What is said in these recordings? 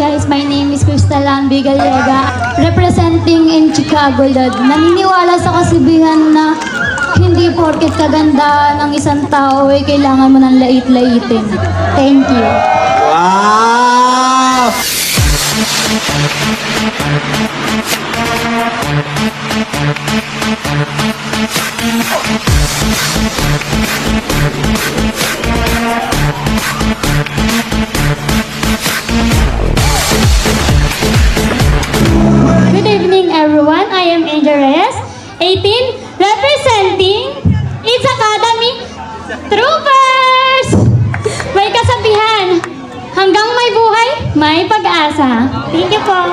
guys, my name is Crystal Lambi Gallega, representing in Chicago, Lod. Naniniwala sa kasibihan na hindi porket kaganda ng isang tao ay kailangan mo ng lait-laitin. Thank you. Wow! Good 18, representing its Academy Troopers! May kasabihan, hanggang may buhay, may pag-asa. Thank you po.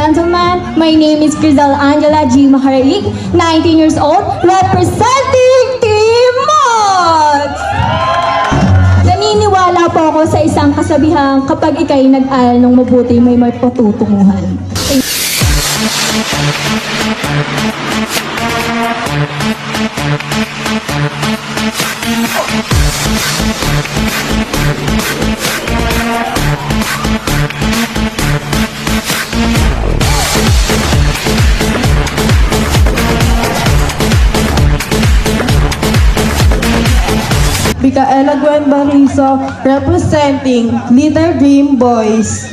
gentlemen, my name is Grisel Angela G. Maharik, 19 years old, representing Team Mods! Naniniwala po ako sa isang kasabihan kapag ikay nag-aral ng mabuti, may may patutunguhan. Micaela Gwen Bariso, representing Little Dream Boys.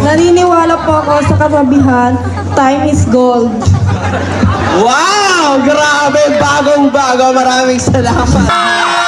Naniniwala po ako sa kasabihan, time is gold. Wow! Grabe! Bagong-bago. Maraming salamat.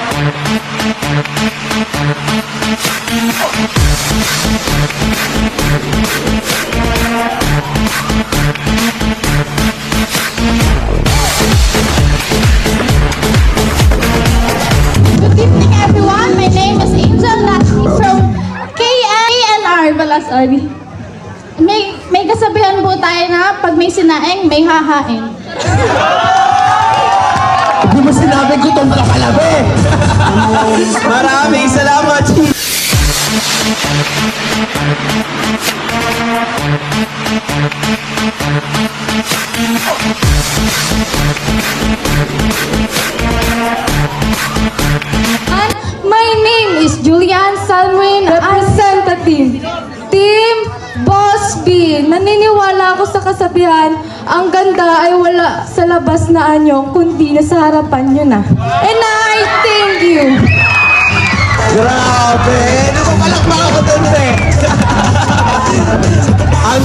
Balasari. May, may kasabihan po tayo na pag may sinaing, may hahain. Hindi mo sinabi gutom ka pala, be! Maraming salamat, Chief! akin, naniniwala ako sa kasabihan, ang ganda ay wala sa labas na anyo, kundi na sa harapan nyo na. And I thank you! Grabe! Naku, palakpak ako dun eh! ang...